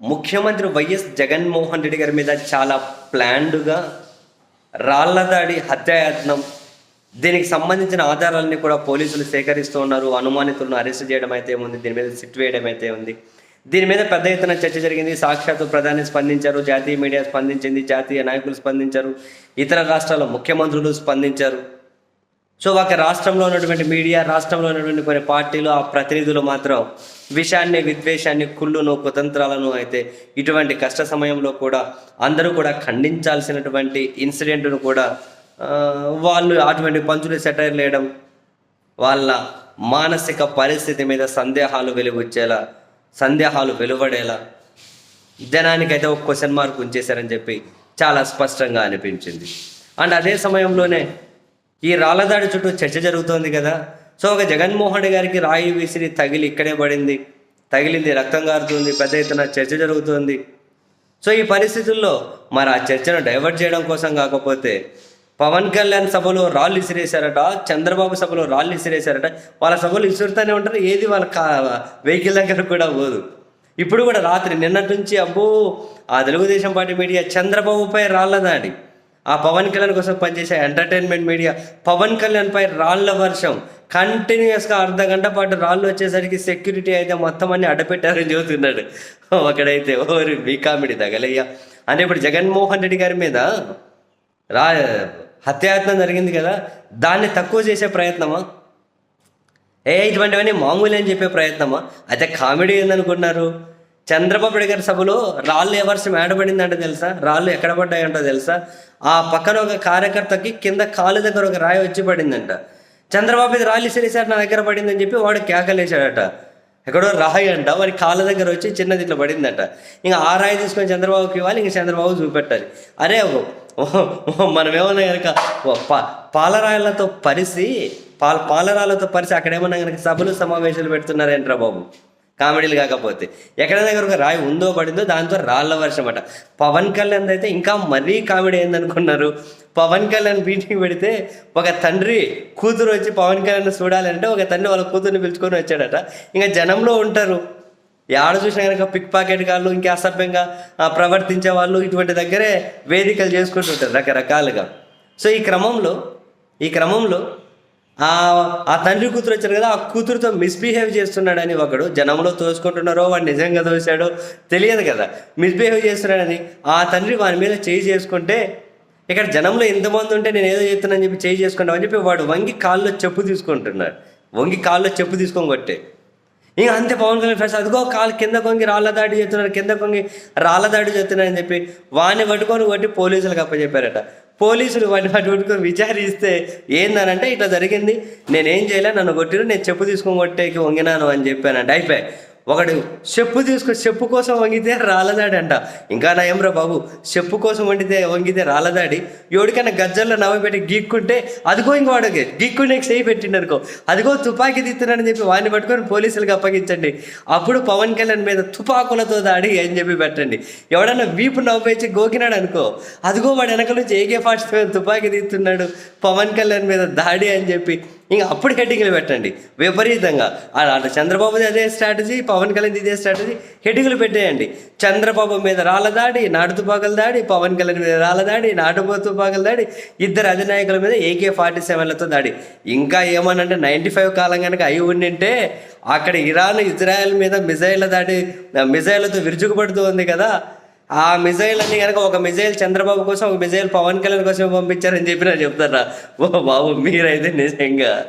ముఖ్యమంత్రి వైఎస్ జగన్మోహన్ రెడ్డి గారి మీద చాలా ప్లాన్డ్గా రాళ్ళదాడి హత్యాయత్నం దీనికి సంబంధించిన ఆధారాలన్నీ కూడా పోలీసులు సేకరిస్తూ ఉన్నారు. అనుమానితులను అరెస్ట్ చేయడం అయితే ఉంది. దీని మీద సిట్ వేయడం అయితే ఉంది. దీని మీద పెద్ద ఎత్తున చర్చ జరిగింది. సాక్షాత్తు ప్రధాని స్పందించారు జాతీయ మీడియా స్పందించింది జాతీయ నాయకులు స్పందించారు ఇతర రాష్ట్రాల ముఖ్యమంత్రులు స్పందించారు. సో ఒక రాష్ట్రంలో ఉన్నటువంటి మీడియా రాష్ట్రంలో ఉన్నటువంటి కొన్ని పార్టీలు ఆ ప్రతినిధులు మాత్రం విషయాన్ని విద్వేషాన్ని కుళ్ళును కుతంత్రాలను అయితే ఇటువంటి కష్ట సమయంలో కూడా అందరూ కూడా ఖండించాల్సినటువంటి ఇన్సిడెంట్ను కూడా వాళ్ళు అటువంటి పంచులు సెటైర్ లేయడం వాళ్ళ మానసిక పరిస్థితి మీద సందేహాలు వెలువచ్చేలా సందేహాలు వెలువడేలా జనానికైతే ఒక క్వశ్చన్ మార్క్ ఉంచేశారని చెప్పి చాలా స్పష్టంగా అనిపించింది. అండ్ అదే సమయంలోనే ఈ రాళ్ళదాడి చుట్టూ చర్చ జరుగుతోంది కదా. సో ఒక జగన్మోహన్ గారికి రాయి విసిరి తగిలి ఇక్కడే పడింది. తగిలింది రక్తం గారుతుంది పెద్ద ఎత్తున చర్చ జరుగుతుంది. సో ఈ పరిస్థితుల్లో మరి ఆ చర్చను డైవర్ట్ చేయడం కోసం కాకపోతే పవన్ కళ్యాణ్ సభలో రాళ్ళు ఇసిరేశారట చంద్రబాబు సభలో రాళ్ళు ఇసిరేశారట. వాళ్ళ సభలు ఇసురుతూనే ఉంటారు ఏది వాళ్ళ కా వెహికల్ దగ్గర కూడా పోదు. ఇప్పుడు కూడా రాత్రి నిన్నటి నుంచి అబ్బో ఆ తెలుగుదేశం పార్టీ మీడియా చంద్రబాబుపై రాళ్ళ దాడి. ఆ పవన్ కళ్యాణ్ కోసం పనిచేసే ఎంటర్టైన్మెంట్ మీడియా పవన్ కళ్యాణ్ పై రాళ్ళ వర్షం. కంటిన్యూస్గా అర్ధ గంట పాటు రాళ్ళు వచ్చేసరికి సెక్యూరిటీ అయితే మొత్తం అన్ని అడపెట్టారని చెబుతున్నాడు. ఒకడైతే ఓరి మీ కామెడీ తగలయ్యా. అంటే ఇప్పుడు జగన్మోహన్ రెడ్డి గారి మీద రా హత్యాయత్నం జరిగింది కదా దాన్ని తక్కువ చేసే ప్రయత్నమా? ఏ ఇటువంటివన్నీ మామూలు అని చెప్పే ప్రయత్నమా? అయితే కామెడీ ఏందనుకున్నారు చంద్రబాబు నాయుడు గారి సభలో రాళ్ళు ఏ వర్షం ఏడబడిందంటే తెలుసా? రాళ్ళు ఎక్కడ పడ్డాయంటో తెలుసా? ఆ పక్కన ఒక కార్యకర్తకి కింద కాలు దగ్గర ఒక రాయి వచ్చి పడిందంట. చంద్రబాబు ఇది రాళ్ళు ఇసిరేసారు నా దగ్గర పడిందని చెప్పి వాడు కేకలేశాడట. ఎక్కడో రాయి అంట వాడి కాళ్ళ దగ్గర వచ్చి చిన్నది ఇట్లా పడిందట. ఇంకా ఆ రాయి తీసుకొని చంద్రబాబుకి ఇవ్వాలి ఇంకా చంద్రబాబు చూపెట్టాలి. అరే ఓ- మనం కనుక ఓ పాలరాయలతో పరిసి పాల పాలరాలతో పరిసి అక్కడేమన్నా కనుక సభలు సమావేశాలు పెడుతున్నారేంట్రా బాబు? కామెడీలు కాకపోతే. ఎక్కడ దగ్గర ఒక రాయి ఉందో పడిందో దాంతో రాళ్ళ వర్షం అట. పవన్ కళ్యాణ్ అయితే ఇంకా మరీ కామెడీ ఏందనుకున్నారు పవన్ కళ్యాణ్ మీటింగ్ పెడితే ఒక తండ్రి కూతురు వచ్చి పవన్ కళ్యాణ్ చూడాలంటే ఒక తండ్రి వాళ్ళ కూతుర్ని పిలుచుకొని వచ్చాడట. ఇంకా జనంలో ఉంటారు. ఆడ చూసినా కనుక పిక్ పాకెట్ కాళ్ళు ఇంకా అసభ్యంగా ప్రవర్తించే వాళ్ళు ఇటువంటి దగ్గరే వేదికలు చేసుకుంటుంటారు రకరకాలుగా. సో ఈ క్రమంలో ఈ క్రమంలో ఆ తండ్రి కూతురు వచ్చారు కదా ఆ కూతురుతో మిస్బిహేవ్ చేస్తున్నాడని ఒకడు జనంలో తోసుకుంటున్నారో వాడు నిజంగా తోసాడో తెలియదు కదా. మిస్బిహేవ్ చేస్తున్నాడని ఆ తండ్రి వాని మీద చేయి చేసుకుంటే ఇక్కడ జనంలో ఎంతమంది ఉంటే నేను ఏదో చెప్తున్నానని చెప్పి చేయి చేసుకుంటాం అని చెప్పి వాడు వంగి కాల్లో చెప్పు తీసుకుంటున్నాడు. వంగి కాల్లో చెప్పు తీసుకొని కొట్టే. ఇంకా అంతే పవన్ కళ్యాణ్ ఫ్రెండ్స్ అదిగో కాలు కింద కొంగి రాళ్ళ దాడి చేస్తున్నారు కింద కొంగి రాళ్ళ దాడి చేస్తున్నారని చెప్పి వాడిని పట్టుకొని కొట్టి పోలీసులకు అప్పచెప్పారట. పోలీసులు వాడిని వాటి విచారిస్తే ఏందనంటే ఇట్లా జరిగింది నేనేం చేయలే నన్ను కొట్టిరు నేను చెప్పు తీసుకొని కొట్టేకి వంగినాను అని చెప్పానంటే అయిపోయి ఒకడు చెప్పు తీసుకొని చెప్పు కోసం వంగితే రాలదాడి అంట ఇంకా నా ఏమ్రా బాబు చెప్పు కోసం వండితే వంగితే రాలదాడి ఎవడికైనా గజ్జల్లో నవ్వబెట్టి గీక్కుంటే అదిగో ఇంక వాడికి. గీక్కుంటే చేయి పెట్టిండనుకో అదిగో తుపాకీ తీస్తున్నాడని చెప్పి వాడిని పట్టుకొని పోలీసులకు అప్పగించండి. అప్పుడు పవన్ కళ్యాణ్ మీద తుపాకులతో దాడి అని చెప్పి పెట్టండి. ఎవడన్నా వీపు నవ్వేసి గోకినాడు అనుకో అదిగో వాడు వెనక నుంచి ఏకే ఫాస్ట్ తుపాకీ తీస్తున్నాడు పవన్ కళ్యాణ్ మీద దాడి అని చెప్పి ఇంకా అప్పుడు హెడ్డింగ్లు పెట్టండి. విపరీతంగా. అలా అటు చంద్రబాబుది అదే స్ట్రాటజీ పవన్ కళ్యాణ్ ఇదే స్ట్రాటజీ హెడ్డింగ్లు పెట్టేయండి. చంద్రబాబు మీద రాళ్ళ దాడి నాటు తుపాకుల దాడి పవన్ కళ్యాణ్ మీద రాళ్ళ దాడి నాటుపో తుపాకుల దాడి ఇద్దరు అధినాయకుల మీద ఏకే ఫార్టీ సెవెన్లతో దాడి. ఇంకా ఏమనంటే నైంటీ ఫైవ్ కాలం కనుక అయి ఉండింటే అక్కడ ఇరాన్ ఇజ్రాయెల్ మీద మిజైల్ దాడి మిజైల్తో విరుచుకుపడుతూ ఉంది కదా. ఆ మిజైల్ అన్ని కనుక ఒక మిజైల్ చంద్రబాబు కోసం ఒక మిజైల్ పవన్ కళ్యాణ్ కోసం పంపించారని చెప్పి నాకు చెప్తారా? ఓ బాబు మీరైతే నిజంగా.